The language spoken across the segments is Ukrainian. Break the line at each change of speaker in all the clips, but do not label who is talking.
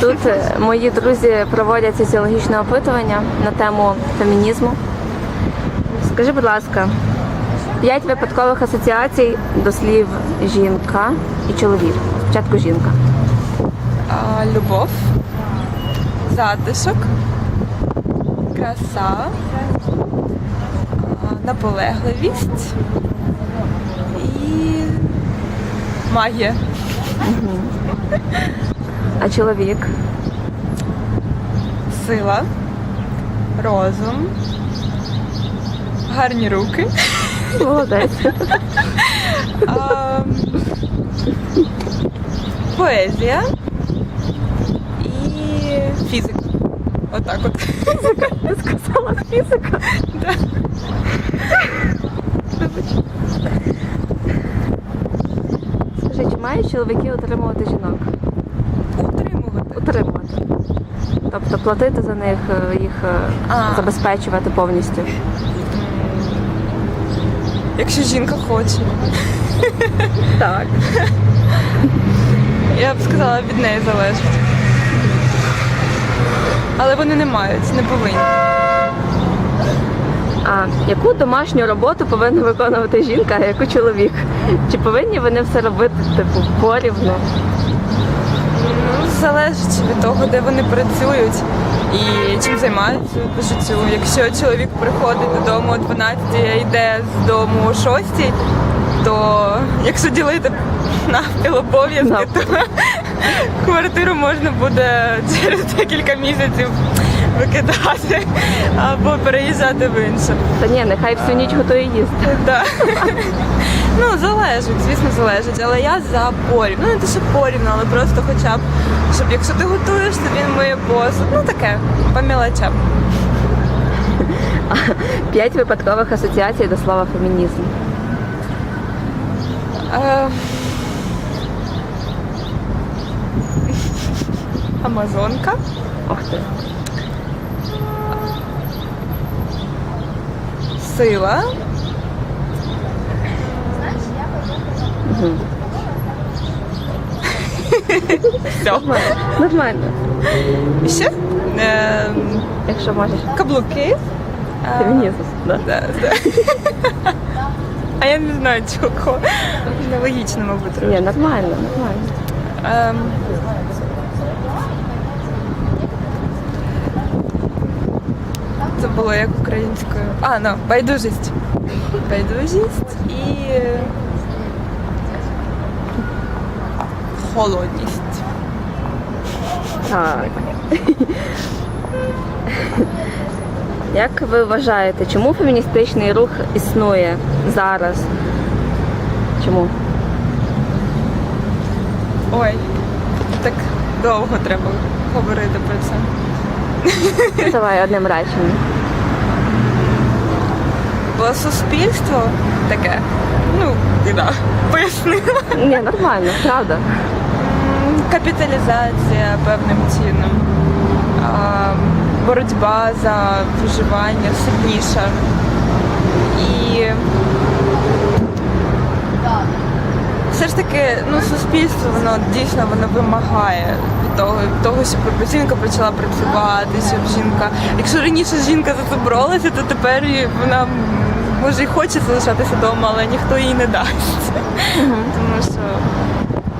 Тут е, мої друзі проводять соціологічне опитування на тему фемінізму. Скажи, будь ласка, п'ять випадкових асоціацій до слів жінка і чоловік. Спочатку жінка.
А, любов, затишок, краса, а, наполегливість і магія.
А чоловік.
Сила, розум, гарні руки,
Молодець.
а, поезія і фізика. Отак от. Фізика?
Ти сказала фізика. Скажи, чи мають чоловіки утримувати жінок? Тобто платити за них, е, їх е,
А.
забезпечувати повністю.
Якщо жінка хоче.
Так.
Я б сказала, від неї залежить. Але вони не мають, не повинні.
А яку домашню роботу повинна виконувати жінка, а яку чоловік? Чи повинні вони все робити типу порівну?
Залежить від того, де вони працюють і чим займаються по життю. Якщо чоловік приходить додому о 12 а йде з дому о 6, то якщо ділити навпіл обов'язки, то квартиру можна буде через декілька місяців викидати або переїжджати в іншу.
Та ні, нехай всю ніч готує їсти.
Да. ну, залежить, звісно, залежить. Але я за порівну. Ну, не те, що порівну, але просто хоча б, щоб якщо ти готуєш, то він миє посуд. Ну таке, по мелочам.
П'ять випадкових асоціацій до слова фемінізм.
Е, Амазонка.
Ох ти.
Сила. Все.
Нормально. Нормально.
І ще е,
Якщо можеш.
каблуки. Е,
Фемінізм. Да.
Да, да. А я не знаю чого. Нелогічно, мабуть. трошки.
Ні, нормально, нормально.
Ем, Це було як українською. А, ну, байдужість. Байдужість і холодність.
Так. Як ви вважаєте, чому феміністичний рух існує зараз? Чому?
Ой, так довго треба говорити про це.
Давай одним реченням.
Бо суспільство таке, ну, да, пояснила.
Ні, нормально, правда.
Капіталізація певним чином, а, боротьба за виживання сильніша. І все ж таки, ну, суспільство, воно дійсно воно вимагає від того, від того, щоб жінка почала працювати, щоб жінка. Якщо раніше жінка за це боролася, то тепер вона може і хоче залишатися вдома, але ніхто їй не дасть. Тому що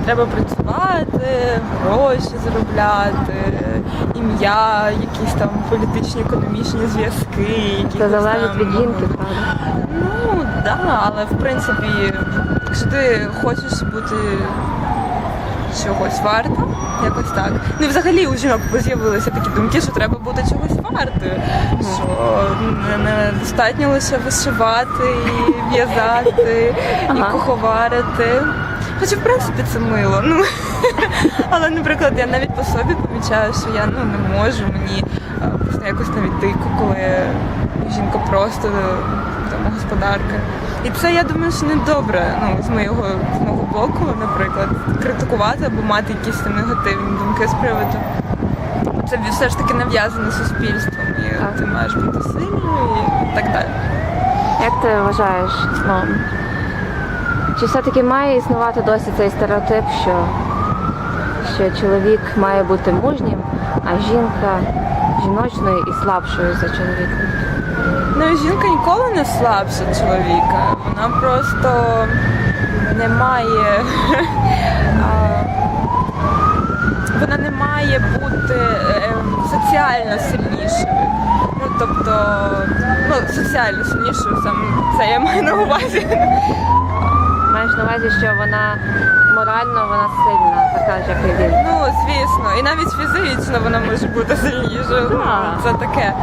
треба працювати, гроші заробляти, ім'я, якісь там політичні, економічні зв'язки.
Це залежить від жінки, правда.
Да, але в принципі, якщо ти хочеш бути чогось варта, якось так. Ну і взагалі у жінок з'явилися такі думки, що треба бути чогось вартою. Що не, достатньо лише вишивати і в'язати, і куховарити. Хоча, в принципі, це мило. Ну, але, наприклад, я навіть по собі помічаю, що я ну, не можу мені просто якось навіть дико, коли жінка просто там господарка. І це я думаю, що не добре, ну, з моєго, з мого боку, наприклад, критикувати або мати якісь там негативні думки з приводу. Це все ж таки нав'язане суспільством, і
Так.
ти маєш бути сильною і так далі.
Як ти вважаєш, ну, чи все-таки має існувати досі цей стереотип, що що чоловік має бути мужнім, а жінка жіночною і слабшою за чоловіка.
Ну, жінка ніколи не слабша чоловіка. Вона просто не має. Вона не має бути е, соціально сильнішою. Ну, тобто, ну, соціально сильнішою саме це я маю на увазі.
Маєш на увазі, що вона морально вона сильна, така ж, як і він.
Ну, звісно, і навіть фізично вона може бути сильнішою. Ну,
Так.
Це таке.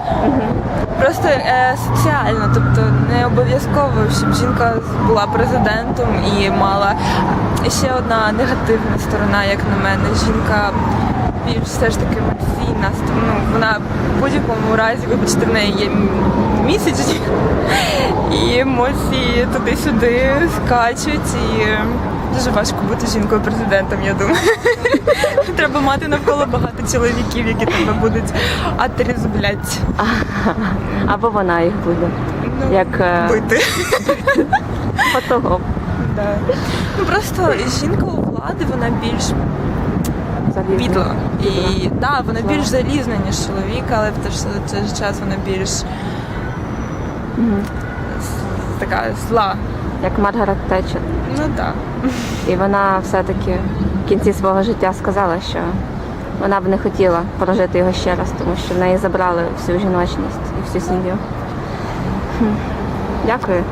Просто е, соціально, тобто не обов'язково, щоб жінка була президентом і мала І ще одна негативна сторона, як на мене, жінка більш все ж таки емоційна. Ну, вона в будь-якому разі, вибачте, в неї є місячні, і емоції туди-сюди скачуть. І дуже важко бути жінкою президентом, я думаю. Треба мати навколо багато чоловіків, які тебе будуть отрізблять.
Або вона їх буде.
Ну,
Як е,
бити.
фотограф.
Да. Ну просто жінка у влади вона більш підла. І да, вона більш залізна, ніж чоловік, але в той же час вона більш С- така зла.
Як Маргарет Тетчер.
Ну так.
І вона все-таки в кінці свого життя сказала, що вона б не хотіла прожити його ще раз, тому що в неї забрали всю жіночність і всю сім'ю. Дякую.